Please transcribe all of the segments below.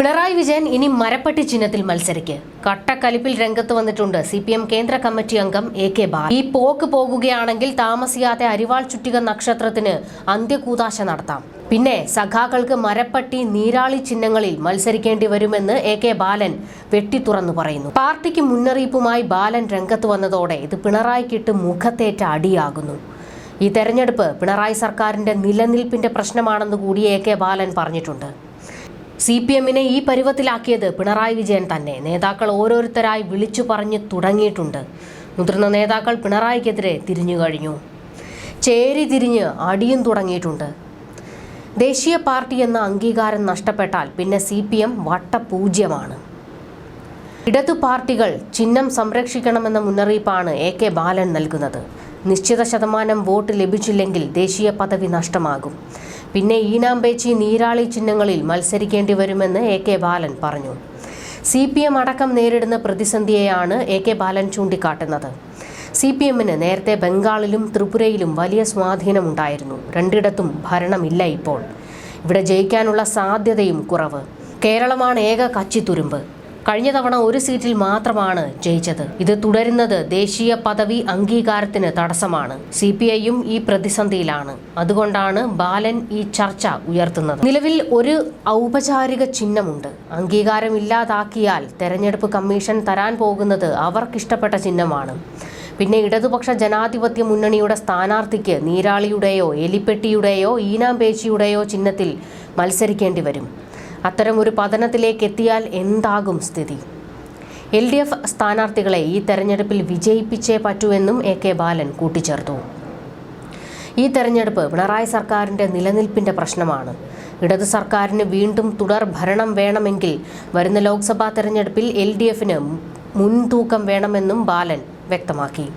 പിണറായി വിജയൻ ഇനി മരപ്പട്ടി ചിഹ്നത്തിൽ മത്സരിക്ക്. കട്ടക്കലിപ്പിൽ രംഗത്ത് വന്നിട്ടുണ്ട് സി പി എം കേന്ദ്ര കമ്മിറ്റി അംഗം എ കെ ബാൽ ഈ പോക്ക് പോകുകയാണെങ്കിൽ താമസിയാതെ അരിവാൾ ചുറ്റിക നക്ഷത്രത്തിന് അന്ത്യകൂതാശ നടത്താം. പിന്നെ സഖാക്കൾക്ക് മരപ്പട്ടി നീരാളി ചിഹ്നങ്ങളിൽ മത്സരിക്കേണ്ടി വരുമെന്ന് എ കെ ബാലൻ വെട്ടിത്തുറന്നു പറയുന്നു. പാർട്ടിക്ക് മുന്നറിയിപ്പുമായി ബാലൻ രംഗത്ത് വന്നതോടെ ഇത് പിണറായിക്കിട്ട് മുഖത്തേറ്റ അടിയാകുന്നു. ഈ തെരഞ്ഞെടുപ്പ് പിണറായി സർക്കാരിന്റെ നിലനിൽപ്പിന്റെ പ്രശ്നമാണെന്ന് കൂടി എ കെ ബാലൻ പറഞ്ഞിട്ടുണ്ട്. സി പി എമ്മിനെ ഈ പരുവത്തിലാക്കിയത് പിണറായി വിജയൻ തന്നെ. നേതാക്കൾ ഓരോരുത്തരായി വിളിച്ചു പറഞ്ഞു തുടങ്ങിയിട്ടുണ്ട്. മുതിർന്ന നേതാക്കൾ പിണറായിക്കെതിരെ തിരിഞ്ഞു കഴിഞ്ഞു. ചേരി തിരിഞ്ഞ് അടിയും തുടങ്ങിയിട്ടുണ്ട്. ദേശീയ പാർട്ടി എന്ന അംഗീകാരം നഷ്ടപ്പെട്ടാൽ പിന്നെ സി പി എം വട്ടപൂജ്യമാണ്. ഇടതു പാർട്ടികൾ ചിഹ്നം സംരക്ഷിക്കണമെന്ന മുന്നറിയിപ്പാണ് എ കെ ബാലൻ നൽകുന്നത്. നിശ്ചിത ശതമാനം വോട്ട് ലഭിച്ചില്ലെങ്കിൽ ദേശീയ പദവി നഷ്ടമാകും. പിന്നെ ഈനാമ്പേച്ചി നീരാളി ചിഹ്നങ്ങളിൽ മത്സരിക്കേണ്ടി വരുമെന്ന് എ കെ ബാലൻ പറഞ്ഞു. സി പി എം അടക്കം നേരിടുന്ന പ്രതിസന്ധിയെയാണ് എ കെ ബാലൻ ചൂണ്ടിക്കാട്ടുന്നത്. സി പി എമ്മിന് നേരത്തെ ബംഗാളിലും ത്രിപുരയിലും വലിയ സ്വാധീനമുണ്ടായിരുന്നു. രണ്ടിടത്തും ഭരണമില്ല ഇപ്പോൾ. ഇവിടെ ജയിക്കാനുള്ള സാധ്യതയും കുറവ്. കേരളമാണ് ഏക കച്ചിത്തുരുമ്പ്. കഴിഞ്ഞ തവണ ഒരു സീറ്റിൽ മാത്രമാണ് ജയിച്ചത്. ഇത് തുടരുന്നത് ദേശീയ പദവി അംഗീകാരത്തിന് തടസ്സമാണ്. സി പി ഐയും ഈ പ്രതിസന്ധിയിലാണ്. അതുകൊണ്ടാണ് ബാലൻ ഈ ചർച്ച ഉയർത്തുന്നത്. നിലവിൽ ഒരു ഔപചാരിക ചിഹ്നമുണ്ട്. അംഗീകാരം ഇല്ലാതാക്കിയാൽ തെരഞ്ഞെടുപ്പ് കമ്മീഷൻ തരാൻ പോകുന്നത് അവർക്കിഷ്ടപ്പെട്ട ചിഹ്നമാണ്. പിന്നെ ഇടതുപക്ഷ ജനാധിപത്യ മുന്നണിയുടെ സ്ഥാനാർത്ഥിക്ക് നീരാളിയുടെയോ എലിപ്പെട്ടിയുടെയോ ഈനാംപേച്ചിയുടെയോ ചിഹ്നത്തിൽ മത്സരിക്കേണ്ടി വരും. അത്തരമൊരു പതനത്തിലേക്ക് എത്തിയാൽ എന്താകും സ്ഥിതി? എൽ ഡി എഫ് സ്ഥാനാർത്ഥികളെ ഈ തെരഞ്ഞെടുപ്പിൽ വിജയിപ്പിച്ചേ പറ്റുവെന്നും എ കെ ബാലൻ കൂട്ടിച്ചേർത്തു. ഈ തെരഞ്ഞെടുപ്പ് പിണറായി സർക്കാരിന്റെ നിലനിൽപ്പിന്റെ പ്രശ്നമാണ്. ഇടത് സർക്കാരിന് വീണ്ടും തുടർ ഭരണം വേണമെങ്കിൽ വരുന്ന ലോക്സഭാ തെരഞ്ഞെടുപ്പിൽ എൽ ഡി എഫിന് മുൻതൂക്കം വേണമെന്നും ബാലൻ വ്യക്തമാക്കി.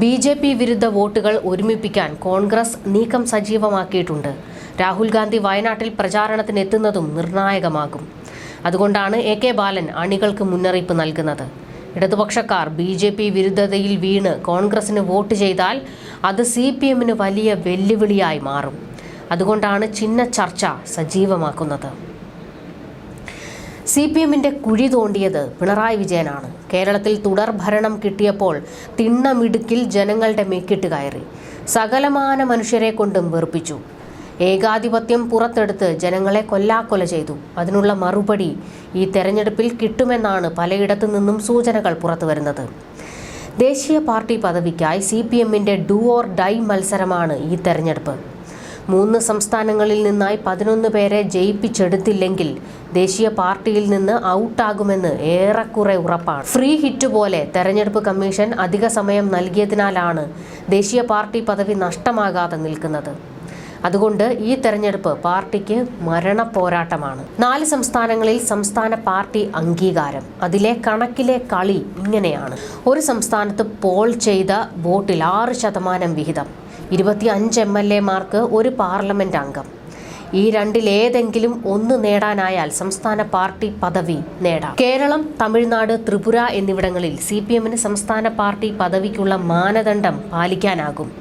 ബി ജെ പി വിരുദ്ധ വോട്ടുകൾ ഒരുമിപ്പിക്കാൻ കോൺഗ്രസ് നീക്കം സജീവമാക്കിയിട്ടുണ്ട്. രാഹുൽ ഗാന്ധി വയനാട്ടിൽ പ്രചാരണത്തിന് എത്തുന്നതും നിർണായകമാകും. അതുകൊണ്ടാണ് എ കെ ബാലൻ അണികൾക്ക് മുന്നറിയിപ്പ് നൽകുന്നത്. ഇടതുപക്ഷക്കാർ ബി ജെ പി വിരുദ്ധതയിൽ വീണ് കോൺഗ്രസിന് വോട്ട് ചെയ്താൽ അത് സി പി എമ്മിന് വലിയ വെല്ലുവിളിയായി മാറും. അതുകൊണ്ടാണ് ചിഹ്ന ചർച്ച സജീവമാക്കുന്നത്. സി പി എമ്മിന്റെ കുഴി തോണ്ടിയത് പിണറായി വിജയനാണ്. കേരളത്തിൽ തുടർ ഭരണം കിട്ടിയപ്പോൾ തിണ്ണമിടുക്കിൽ ജനങ്ങളുടെ മെക്കിട്ട് കയറി. സകലമാന മനുഷ്യരെ കൊണ്ടും വെറുപ്പിച്ചു. ഏകാധിപത്യം പുറത്തെടുത്ത് ജനങ്ങളെ കൊല്ലാക്കൊല ചെയ്തു. അതിനുള്ള മറുപടി ഈ തെരഞ്ഞെടുപ്പിൽ കിട്ടുമെന്നാണ് പലയിടത്തു നിന്നും സൂചനകൾ പുറത്തുവരുന്നത് ദേശീയ പാർട്ടി പദവിക്കായി സി പി എമ്മിന്റെ ഡു ഓർ ഡൈ മത്സരമാണ് ഈ തെരഞ്ഞെടുപ്പ്. മൂന്ന് സംസ്ഥാനങ്ങളിൽ നിന്നായി പതിനൊന്ന് പേരെ ജയിപ്പിച്ചെടുത്തില്ലെങ്കിൽ ദേശീയ പാർട്ടിയിൽ നിന്ന് ഔട്ടാകുമെന്ന് ഏറെക്കുറെ ഉറപ്പാണ്. ഫ്രീ ഹിറ്റ് പോലെ തെരഞ്ഞെടുപ്പ് കമ്മീഷൻ അധിക സമയം നൽകിയതിനാലാണ് ദേശീയ പാർട്ടി പദവി നഷ്ടമാകാതെ നിൽക്കുന്നത്. അതുകൊണ്ട് ഈ തെരഞ്ഞെടുപ്പ് പാർട്ടിക്ക് മരണ പോരാട്ടമാണ് നാല് സംസ്ഥാനങ്ങളിൽ സംസ്ഥാന പാർട്ടി അംഗീകാരം. അതിലെ കണക്കിലെ കളി ഇങ്ങനെയാണ്. ഒരു സംസ്ഥാനത്ത് പോൾ ചെയ്ത വോട്ടിൽ ആറ് ശതമാനം വിഹിതം. ഇരുപത്തി അഞ്ച് എം എൽ എമാർക്ക് ഒരു പാർലമെന്റ് അംഗം. ഈ രണ്ടിലേതെങ്കിലും ഒന്ന് നേടാനായാൽ സംസ്ഥാന പാർട്ടി പദവി നേടാം. കേരളം തമിഴ്നാട് ത്രിപുര എന്നിവിടങ്ങളിൽ സി പി എമ്മിന് സംസ്ഥാന പാർട്ടി പദവിക്കുള്ള മാനദണ്ഡം പാലിക്കാനാകും.